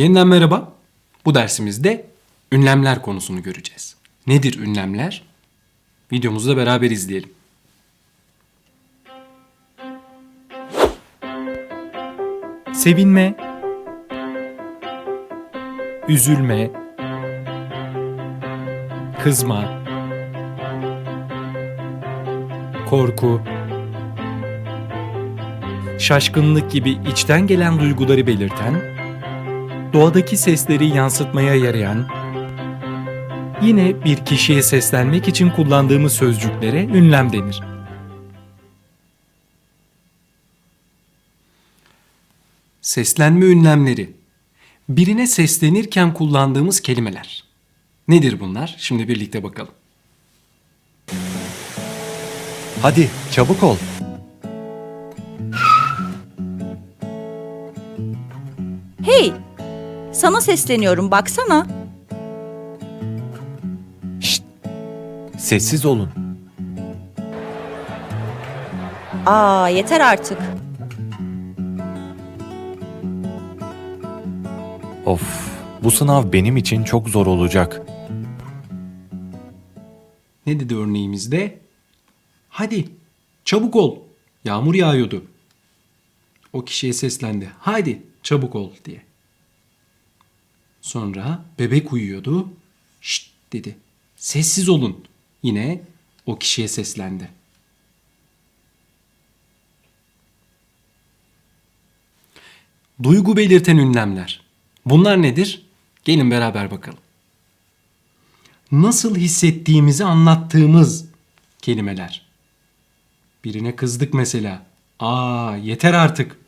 Yeniden merhaba. Bu dersimizde ünlemler konusunu göreceğiz. Nedir ünlemler? Videomuzu da beraber izleyelim. Sevinme, üzülme, kızma, korku, şaşkınlık gibi içten gelen duyguları belirten, doğadaki sesleri yansıtmaya yarayan, yine bir kişiye seslenmek için kullandığımız sözcüklere ünlem denir. Seslenme ünlemleri. Birine seslenirken kullandığımız kelimeler. Nedir bunlar? Şimdi birlikte bakalım. Hadi çabuk ol. Hey! Sana sesleniyorum baksana. Şşt. Sessiz olun. Aa yeter artık. Of, bu sınav benim için çok zor olacak. Ne dedi örneğimizde? Hadi çabuk ol. Yağmur yağıyordu. O kişiye seslendi. Haydi çabuk ol diye. Sonra bebek uyuyordu. Şşt dedi. Sessiz olun. Yine o kişiye seslendi. Duygu belirten ünlemler. Bunlar nedir? Gelin beraber bakalım nasıl hissettiğimizi anlattığımız kelimeler. Birine kızdık mesela. Aa yeter artık.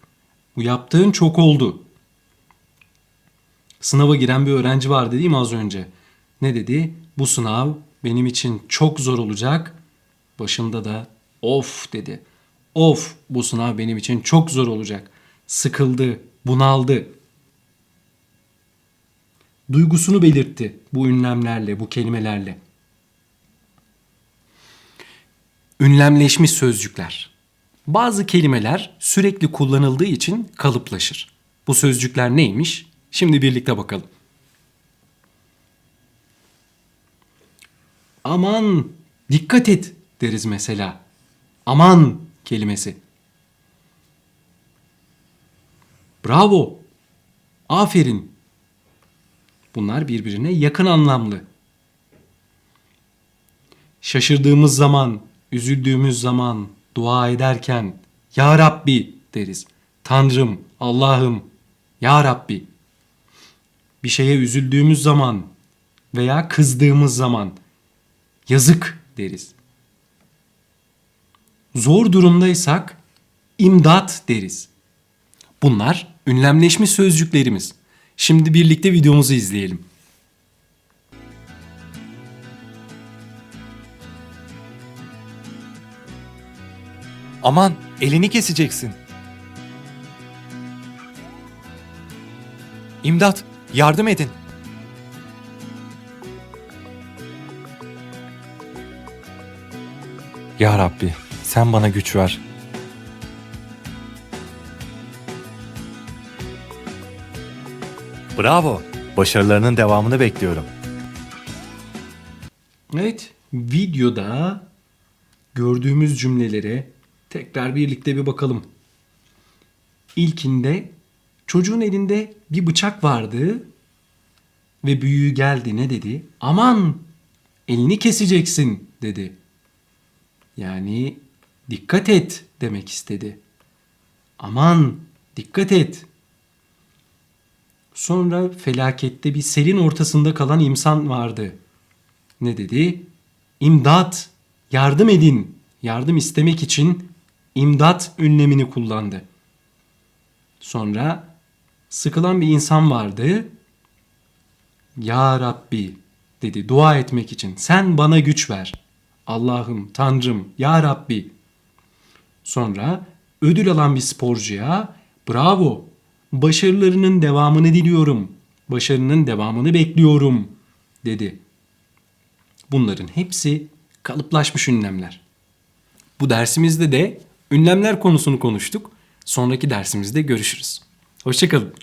Bu yaptığın çok oldu. Sınava giren bir öğrenci vardı değil mi az önce? Ne dedi? Bu sınav benim için çok zor olacak. Başında da of dedi. Of bu sınav benim için çok zor olacak. Sıkıldı, bunaldı duygusunu belirtti bu ünlemlerle, bu kelimelerle. Ünlemleşmiş sözcükler. Bazı kelimeler sürekli kullanıldığı için kalıplaşır. Bu sözcükler neymiş? Şimdi birlikte bakalım. Aman dikkat et deriz mesela. Aman kelimesi. Bravo. Aferin Bunlar birbirine yakın anlamlı. Şaşırdığımız zaman, üzüldüğümüz zaman, dua ederken Ya Rabbi deriz. Tanrım, Allah'ım, Ya Rabbi. Bir şeye üzüldüğümüz zaman veya kızdığımız zaman yazık deriz. Zor durumdaysak imdat deriz. Bunlar ünlemleşmiş sözcüklerimiz. Şimdi birlikte videomuzu izleyelim. Aman, elini keseceksin. İmdat, yardım edin. Ya Rabbi, sen bana güç ver. Bravo. Başarılarının devamını bekliyorum. Evet, videoda gördüğümüz cümlelere tekrar birlikte bir bakalım. İlkinde çocuğun elinde bir bıçak vardı ve büyüğü geldi ne dedi? Aman elini keseceksin dedi. Yani dikkat et demek istedi. Aman dikkat et Sonra felakette bir selin ortasında kalan insan vardı. Ne dedi? İmdat, yardım edin. Yardım istemek için imdat ünlemini kullandı. Sonra sıkılan bir insan vardı. Ya Rabbi dedi dua etmek için. Sen bana güç ver. Allah'ım, Tanrım, Ya Rabbi. Sonra ödül alan bir sporcuya bravo başarılarının devamını diliyorum. Başarının devamını bekliyorum dedi. Bunların hepsi kalıplaşmış ünlemler. Bu dersimizde de ünlemler konusunu konuştuk. Sonraki dersimizde görüşürüz. Hoşçakalın.